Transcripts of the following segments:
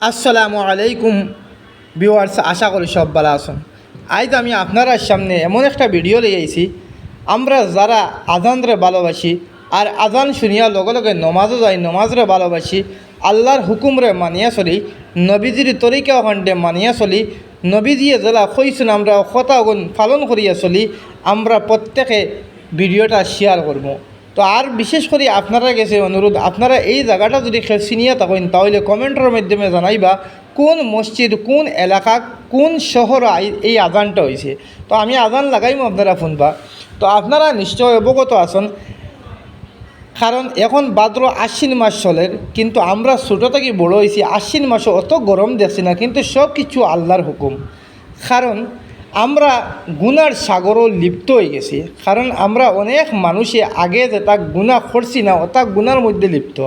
আসসালামু আলাইকুম ভিউয়ার্স, আশা করি সব ভালো আছেন। আজ আমি আপনার সামনে এমন একটা ভিডিও লিয়ে আইছি আমরা যারা আজানরে ভালোবাসি আর আজান শুনিয়া লগে লগে নমাজও যাই, নমাজরে ভালোবাসি, আল্লাহর হুকুমরে মানিয়া চলি, নবীজির তরিকা খণ্ডে মানিয়া চলি, নবীজিয়ে জেলা কইছেন আমরা কথা পালন করিয়া চলি, আমরা প্রত্যেকে ভিডিওটা শেয়ার করব। তো আর বিশেষ করে আপনারা গেছে অনুরোধ, আপনারা এই জায়গাটা যদি চিনিয়া থাকেন, তাহলে কমেন্টের মাধ্যমে জানাইবা কোন মসজিদ, কোন এলাকা, কোন শহর এই আজানটা হয়েছে তো আমি আজান লাগাইম, আপনারা শুনবা। তো আপনারা নিশ্চয় অবগত আছেন, কারণ এখন ভাদ্র আশ্বিন মাস চলের কিন্তু আমরা ছোটো থেকে বড় হয়েছি আশ্বিন মাসে অত গরম দেখছি না, কিন্তু সব কিছু আল্লাহর হুকুম। কারণ আমরা গুনার সাগরও লিপ্ত হয়ে গেছি, কারণ আমরা অনেক মানুষে আগে যে তাক গুণা করছি না ওটা গুনার মধ্যে লিপ্ত।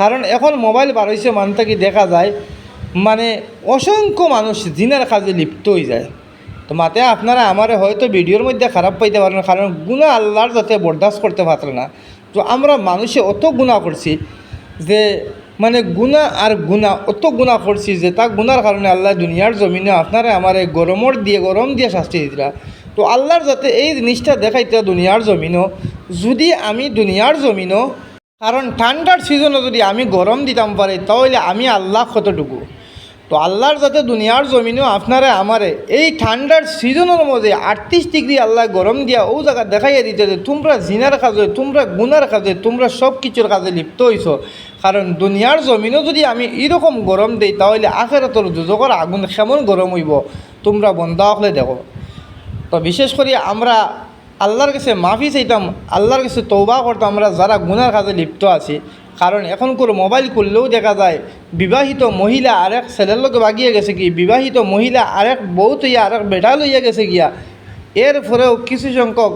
কারণ এখন মোবাইল বার হয়েছে মান থেকে দেখা যায় মানে অসংখ্য মানুষ দিনের কাজে লিপ্ত হয়ে যায়। তো মাতে আপনারা আমার হয়তো ভিডিওর মধ্যে খারাপ পাইতে পারেন, কারণ গুণা আল্লাহর যাতে বরদাস্ত করতে পারত না। তো আমরা মানুষে অত গুণা করছি যে মানে গুণা আর গুণা অত গুণা করছি যে তা গুণার কারণে আল্লাহ দুনিয়ার জমিনে আপনারা আমার এই গরমর দিয়ে, গরম দিয়ে শাস্তি দিলা তো আল্লাহর যাতে এই জিনিসটা দেখাইতে দুনিয়ার জমিনও, যদি আমি দুনিয়ার জমিনও, কারণ ঠান্ডার সিজনে যদি আমি গরম দিতাম পারি, তাহলে আমি আল্লাহ কতটুকু? তো আল্লাহর যাতে দুনিয়ার জমিনেও আপনারা আমারে এই ঠান্ডার সিজনের মধ্যে আটত্রিশ ডিগ্রি আল্লাহ গরম দিয়া ও জায়গা দেখাইয়া দিতে যে তোমরা জিনার কাজে, তোমরা গুনার কাজে, তোমরা সব কিছুর কাজে লিপ্ত হইছ। কারণ দুনিয়ার জমিনও যদি আমি এরকম গরম দিই, তাহলে আখেরাতর দুজকর আগুন কেমন গরম হইব? তোমরা বন্ধ হলে দেখো। তো বিশেষ করে আমরা আল্লাহর কাছে মাফি চাইতাম, আল্লাহর কাছে তৌবা করতাম আমরা যারা গুনার কাজে লিপ্ত আছি। কারণ এখন করে মোবাইল করলেও দেখা যায় বিবাহিত মহিলা আরেক ছেলের লোক বাগিয়ে গেছে কি? বিবাহিত মহিলা আরেক বউ তৈয়া আরেক বেটা লইয়া গেছে গিয়া। এর ফলেও কিছু সংখ্যক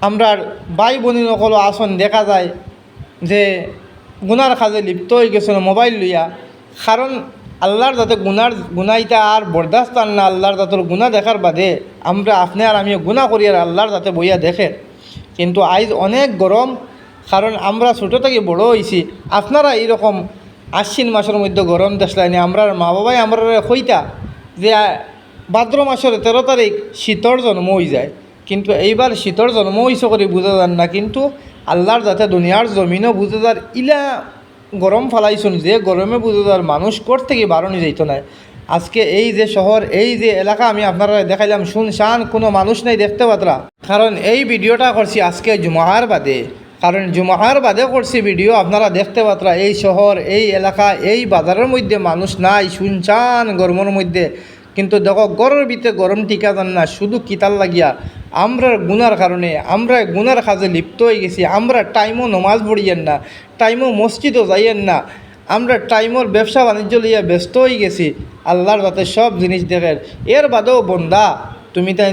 আমরা ভাই বোনী নকল আসন দেখা যায় যে গুনার কাজে লিপ্ত হয়ে গেছিল মোবাইল লইয়া। কারণ আল্লাহর যাতে গুনার গুনাইটা আর বরদাস্ত না, আল্লাহর যাতে গুণা দেখার বাদে আমরা আপনি আর আমি গুণা করি আর আল্লাহর যাতে বইয়া দেখে। কিন্তু আইজ অনেক গরম কারণ আমরা ছোটো থেকে বড় হয়েছি আপনারা এইরকম আশ্বিন মাসের মধ্যে গরম দেখলেন আমরা মা বাবাই আমরা কইতা যে, ভাদ্র মাসের তেরো তারিখ শীতর জন্ম হয়ে যায়। কিন্তু এইবার শীতর জন্ম হয়েছে করে বুঝা যান না, কিন্তু আল্লাহর যাতে দুনিয়ার জমিনও বুঝে যার, ইলা গরম ফালাইছুন যে গরমে বুঝে যার মানুষ কোর থেকে বারণই যাইত না আজকে এই যে শহর, এই যে এলাকা আমি আপনারা দেখাইলাম, শুনশান কোনো মানুষ নাই দেখতে পাতরা কারণ এই ভিডিওটা করছি আজকে জুমাহার বাদে। কারণ জুমাহার বাদে করছি ভিডিও, আপনারা দেখতে পাত্রা এই শহর, এই এলাকা, এই বাজারের মধ্যে মানুষ নাই শুনশান গরমের মধ্যে। কিন্তু দেখো, গরমের ভিতরে গরম টিকা যান না, শুধু কিতাল লাগিয়া। আমরা গুনার কারণে, আমরা গুনার কাজে লিপ্ত হয়ে গেছি, আমরা টাইমও নমাজ পড়িয়েন না, টাইমও মসজিদও যাইয়েন না। আমরা টাইমর ব্যবসা বাণিজ্য লইয়া ব্যস্ত হয়ে গেছি, আল্লাহর যাতে সব জিনিস দেখেন। এর বাদেও বন্দা, তুমি তাই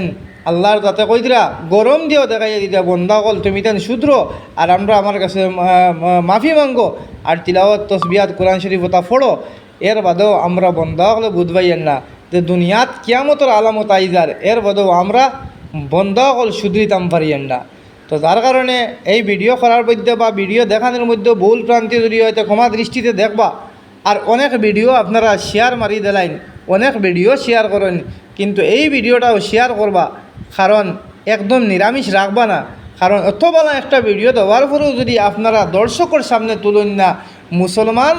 আল্লাহর তাতে কই দিরা গরম দিয়েও দেখাইয়া দিতা, বন্দা কল তুমি তেন শুদ্র। আর আমরা আমার কাছে মাফি মাঙ্গো। আর তিলাওয়াত, তসবিয়াত, কোরআন শরীফ ওটা ফোড়ো এর বাদেও আমরা বন্দা হলে বুধবাইয়েন না। যে দুনিয়াত কিয়ামতর আলামত আইজার, এর বাদেও আমরা বন্দা হল শুধরিতাম পারিয়েন না। তো যার কারণে এই ভিডিও করার মধ্যে বা ভিডিও দেখানোর মধ্যে ভুল প্রান্তি যদি হয়তো ক্ষমা দৃষ্টিতে দেখবা। আর অনেক ভিডিও আপনারা শেয়ার মারি দিলাইন, অনেক ভিডিও শেয়ার করেন। কিন্তু এই ভিডিওটাও শেয়ার করবা। কারণ একদম নিরামিষ রাখবা না। কারণ অত বলা একটা ভিডিও দেওয়ার পরেও যদি আপনারা দর্শকের সামনে তুলুন না, মুসলমান,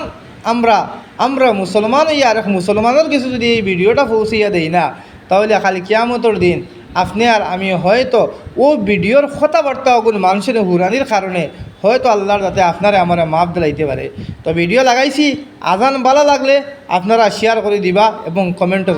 আমরা আমরা মুসলমান হইয়া আর মুসলমানের কিছু যদি এই ভিডিওটা পৌঁছিয়া দেই না, তাহলে খালি কিয়ামতর দিন আপনি আর আমি হয়তো ও ভিডিওর কথাবার্তা অগুন মানুষের হুরানির কারণে হয়তো আল্লাহর যাতে আপনারা আমার মাপ দিলাইতে পারে। তো ভিডিও লাগাইছি, আজান ভালো লাগলে আপনারা শেয়ার করে দিবা এবং কমেন্টও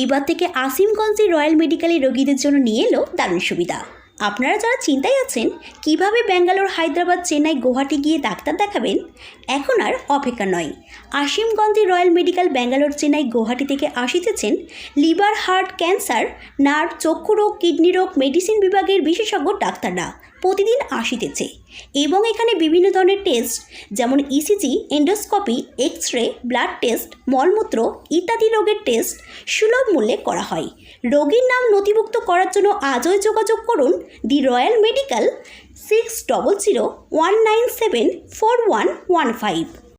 এইবার থেকে আসিমগঞ্জে রয়্যাল মেডিকেলে রোগীদের জন্য নিয়ে এলো দারুণ সুবিধা। আপনারা যারা চিন্তায় আছেন, কীভাবে ব্যাঙ্গালোর, হায়দ্রাবাদ, চেন্নাই, গুয়াহাটি গিয়ে ডাক্তার দেখাবেন, এখন আর অপেক্ষা নয়। আসিমগঞ্জে রয়্যাল মেডিকেল ব্যাঙ্গালোর, চেন্নাই, গুয়াহাটি থেকে আসিতেছেন লিভার, হার্ট ক্যান্সার, নার্ভ, চক্ষু রোগ, কিডনি রোগ, মেডিসিন বিভাগের বিশেষজ্ঞ ডাক্তাররা। প্রতিদিন আসিতেছে এবং এখানে বিভিন্ন ধরনের টেস্ট যেমন ECG endoscopy X ray blood test মলমূত্র ইত্যাদি রোগের টেস্ট সুলভ মূল্যে করা হয়। রোগীর নাম নথিভুক্ত করার জন্য আজও যোগাযোগ করুন the royal medical six double zero one nine seven four one one five